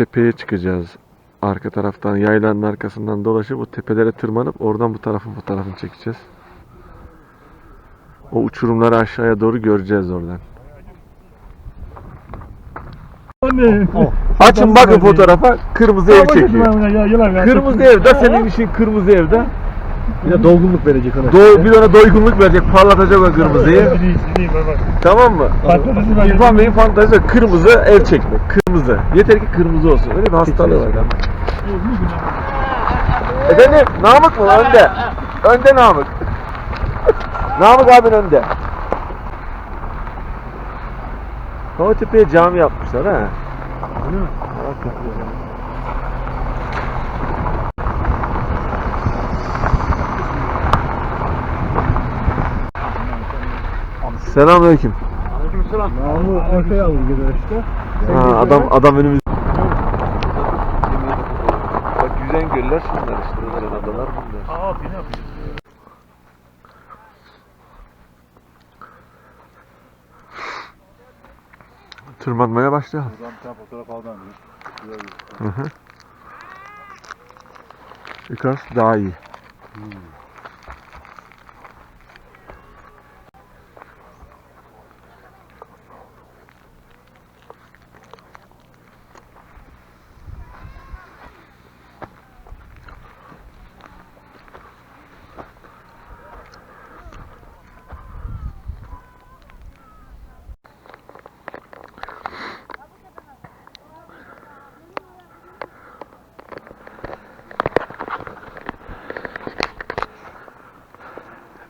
tepeye çıkacağız. Arka taraftan yaylanın arkasından dolaşıp o tepelere tırmanıp oradan bu tarafın fotoğrafını çekeceğiz. O uçurumları aşağıya doğru göreceğiz oradan. Anne. Açın bakın fotoğrafa kırmızı ev çekiyor. Kırmızı evde senin işin kırmızı evde. Bir de dolgunluk verecek ona. Do bir ona doygunluk verecek, parlatacak o kırmızıyı. Tamam mı? İrfan Bey'in fantazisi kırmızı ev çekmek. Kırmızı. Yeter ki kırmızı olsun. Öyle bir hastalığı var. Efendim Namık mı? Önde. Önde Namık. Namık abin önde. Hava tepeye cami yapmışlar ha. Selamünaleyküm. Namı arkaya alır gider işte. Ha, adam adam önümüz. Bak yüzen göller şunlar işte. Yüzen adalar bunlar. Aa bina bina. Tırmanmaya başlayalım. Buradan bir tane fotoğraf aldım. Hı hı. Yukarısı daha iyi.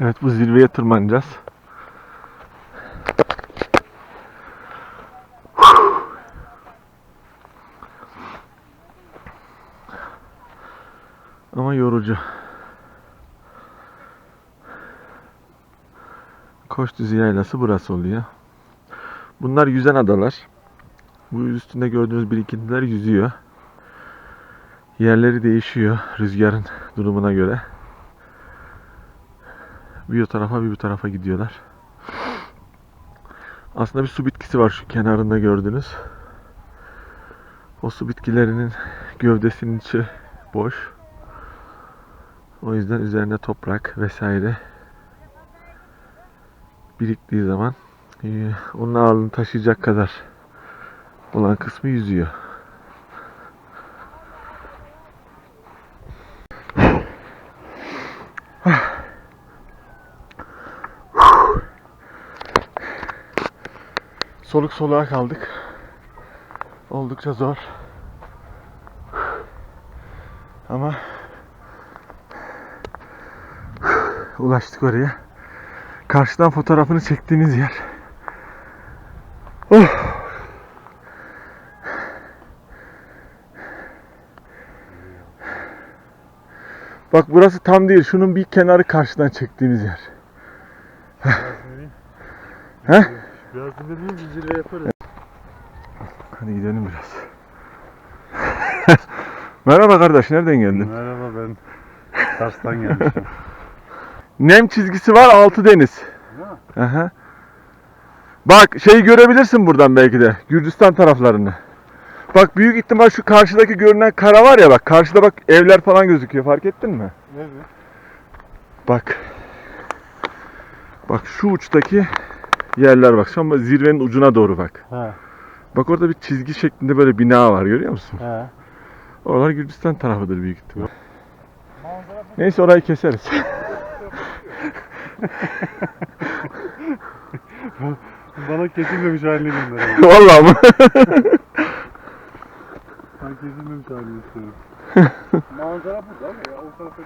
Evet bu zirveye tırmanacağız. Ama yorucu. Koçdüzü yaylası burası oluyor. Bunlar yüzen adalar. Bu üstünde gördüğünüz birikintiler yüzüyor. Yerleri değişiyor rüzgarın durumuna göre. Bir o tarafa bir bu tarafa gidiyorlar. Aslında bir su bitkisi var şu kenarında gördüğünüz. O su bitkilerinin gövdesinin içi boş. O yüzden üzerine toprak vesaire biriktiği zaman e, onun ağırlığını taşıyacak kadar olan kısmı yüzüyor. Soluk soluğa kaldık. Oldukça zor. Ama ulaştık oraya. Karşıdan fotoğrafını çektiğiniz yer. Oh. Bak burası tam değil. Şunun bir kenarı karşıdan çektiğimiz yer. He? Biraz dinlediğimiz bir zirve yaparız. Hadi gidelim biraz. Merhaba kardeş, nereden geldin? Merhaba ben Kars'tan gelmişim. Nem çizgisi var, altı deniz. Aha. Bak şeyi görebilirsin buradan belki de. Gürcistan taraflarını. Bak büyük ihtimal şu karşıdaki görünen kara var ya bak. Karşıda bak evler falan gözüküyor. Fark ettin mi? Evet. Bak. Bak şu uçtaki yerler bak. Şu an zirvenin ucuna doğru bak. He. Bak orada bir çizgi şeklinde böyle bina var görüyor musun? He. Oralar Gürcistan tarafıdır büyük ihtimal. Neyse orayı keseriz. Bana kesilmemiş halini gönder. Vallahi mı? Ben kesilmemiş halini istiyorum. Manzara burada ama ya o tarafa bir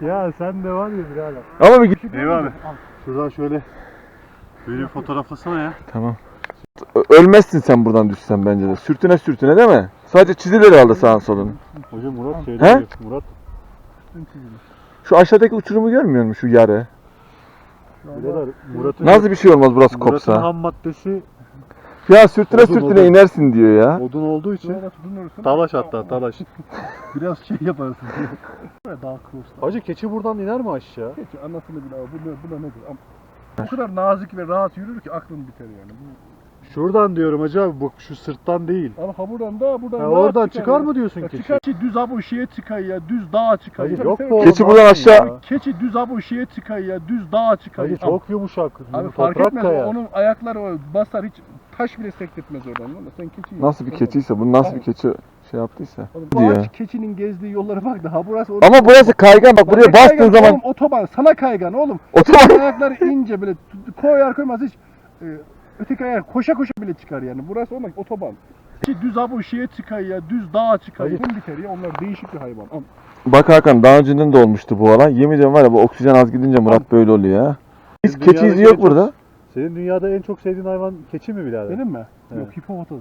şey Ya sen de var ya birader. Ama bir git. Eyvallah abi. Şuradan şöyle beni fotoğraflasana ya. Tamam. Ö- Ölmezsin sen buradan düşsen bence de. Sürtüne sürtüne değil mi? Sadece çizilir herhalde sağın solun. Hocam Murat şey He? diyor. Murat. Şu aşağıdaki uçurumu görmüyor musun şu yarı? Birader Murat'ın Nasıl bir şey olmaz burası Murat'ın kopsa? ham maddesi Ya sürtüne Odun, sürtüne odun. inersin diyor ya. odun olduğu için talaş hatta talaş. Biraz şey yaparsın. Daha close. Hacı keçi buradan iner mi aşağı? Peki anlatını bir daha. Bu, ne, bu da nedir? Am- O kadar nazik ve rahat yürür ki aklın biter yani. Bu Şuradan diyorum hacı abi bak şu sırttan değil. Abi ha buradan da buradan Ha, oradan çıkar ya. mı diyorsun Ya keçi? çıkar. Keçi düz abi o şeye çıkar ya. Düz dağa çıkar. Hacı ya. yok tabii. Keçi buradan aşağı- ya. Keçi düz abi o şeye çıkar ya. Düz dağa çıkar. Hacı Abi- çok yumuşak. Abi fark toprak etmez. kaya. Onun ayakları o basar hiç taş bile sektirtmez oradan. Lan. Sen keçi Nasıl bir keçiyse bu nasıl bir keçi şey yaptıysa. Oğlum, bu Diyor. ağaç keçinin gezdiği yollara bak da ha burası onun- Ama burası kaygan bak buraya bastığın kaygan zaman Oğlum otoban sana kaygan oğlum. otoban Ayakları ince böyle koyar koymaz hiç e, öteki ayak koşa koşa bile çıkar yani. Burası olmak otoban. Ki düz abi şeye çıkar ya, düz dağa çıkar. Hayır. Biter ya, onlar değişik bir hayvan. Am- Bak Hakan daha önceden de olmuştu bu olay. Yemin ediyorum var ya bu oksijen az gidince Murat böyle oluyor ya. Hiç Bizim keçi izi yok çok- burada. Senin dünyada en çok sevdiğin hayvan keçi mi birader? Benim mi? Evet. Yok hipopotam.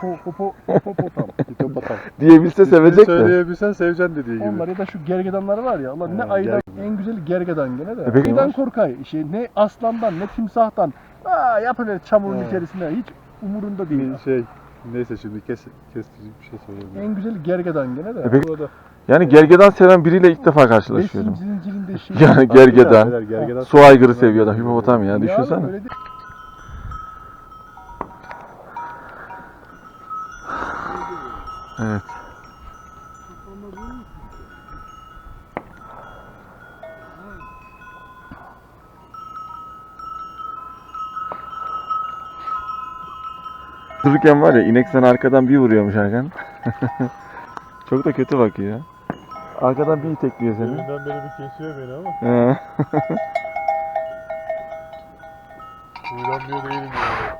Hipo, hipo, hipopotam. Hipopotam. Diyebilse sevecek de. Söyleyebilsen seveceksin dediği gibi. Onlar ya da şu gergedanları var ya. Allah ne ayıdan en güzeli gergedan gene de. E peki ne var? korkay. Şey, ne aslandan ne timsahtan. Aa yapıver çamurun Evet. içerisinde. Hiç umurunda değil. Bir şey neyse şimdi kes kesici bir şey söyleyeyim. En güzeli gergedan gene de. E peki- Burada Yani gergedan seven biriyle ilk defa besin karşılaşıyorum. zincirinde şey. Yani gergedan, gergedan su aygırı seviyor adam hipopotam ya Ya düşünsene. Evet. Dururken var ya inek sana arkadan bir vuruyormuş Hakan. Çok da kötü bakıyor. Arkadan bir itekliyor seni. Deminden beri bir kesiyor beni ama Ha. huylanmıyor değilim ya.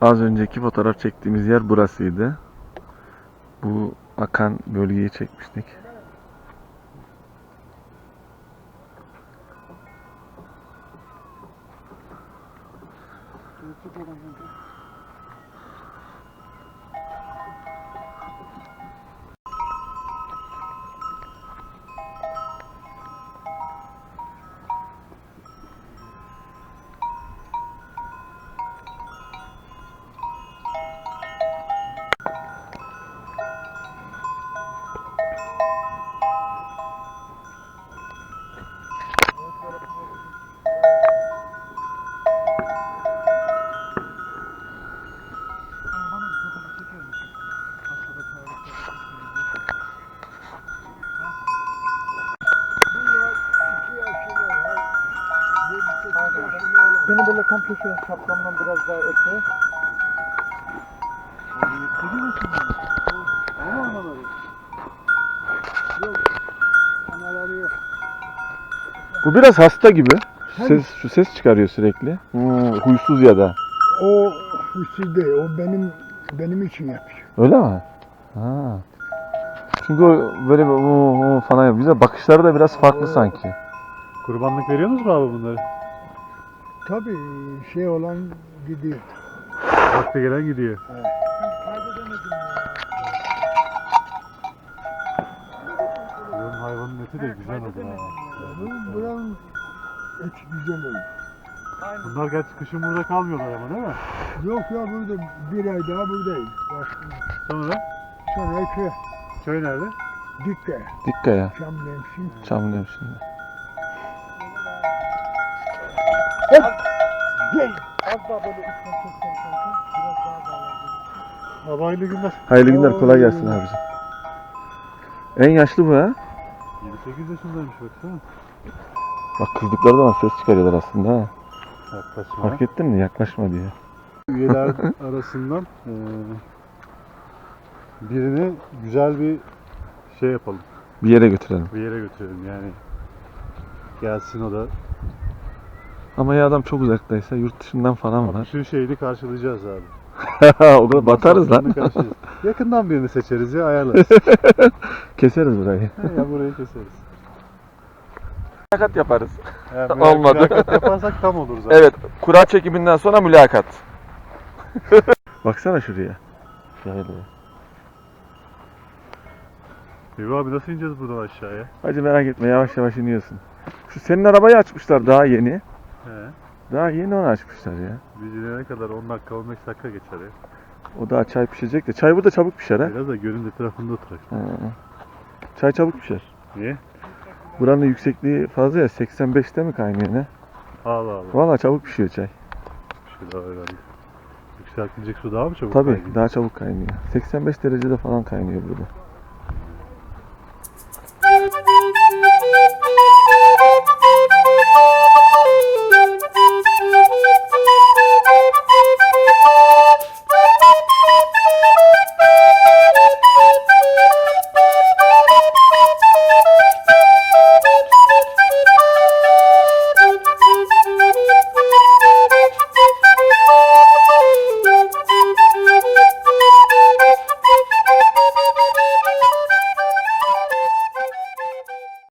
Az önceki fotoğraf çektiğimiz yer burasıydı. Bu akan bölgeyi çekmiştik. Tam köşeye şapkamdan biraz daha öte. Bu biraz hasta gibi. Şu ses, şu ses çıkarıyor sürekli. Hmm, huysuz ya da. O huysuz değil, o benim benim için yapıyor. Öyle mi? Ha. Çünkü o böyle bir "Oo, oo" falan yapıyor. Güzel. Bakışları da biraz farklı sanki. Kurbanlık veriyorsunuz mu abi bunları? Tabii şey olan gidiyor. Vakti gelen gidiyor. Buranın hayvanın eti de güzel olur ha. Bu buranın eti güzel olur. Bunlar gerçi kışın burada kalmıyorlar ama değil mi? Yok ya burada bir ay daha buradayız. Başka. Sonra Sonra köy, köy nerede? Dikke, Dikkaya. Şam Abi hayırlı günler. Hayırlı günler. Kolay gelsin abicim. En yaşlı bu ha. 7-8 yaşındaymış baksana. Bak kızdıkları zaman ses çıkarıyorlar aslında ha. Yaklaşma. Fark ettin mi? Yaklaşma diye. Üyeler arasından eee, birini güzel bir şey yapalım. Bir yere götürelim. Bir yere götürelim yani. Gelsin o da. Ama ya adam çok uzaktaysa yurt dışından falan var. Bütün şeyini karşılayacağız abi. o kadar batarız lan. Karşıyız. Yakından birini seçeriz ya ayarlarız. Keseriz burayı. He ya burayı keseriz. Mülakat yaparız. Yani Olmadı. mülakat yaparsak tam olur zaten. Evet, kura çekiminden sonra mülakat. Baksana şuraya. Şöyle. Eyvah abi nasıl ineceğiz buradan aşağıya? Hacı merak etme yavaş yavaş iniyorsun. Şu senin arabayı açmışlar daha yeni. He. Daha yeni onu açmışlar ya. Biz kadar 10 dakika 15 dakika geçer ya. O daha çay pişecek de. Çay burada çabuk pişer ha. Biraz da gölün etrafında oturak. Çay çabuk pişer. Niye? Buranın yüksekliği fazla ya 85'te mi kaynıyor ne? Allah Allah. Valla çabuk pişiyor çay. Bir şey daha öğrendim. Yükseltilecek su daha mı çabuk Tabii kaynıyor? daha çabuk kaynıyor. 85 derecede falan kaynıyor burada.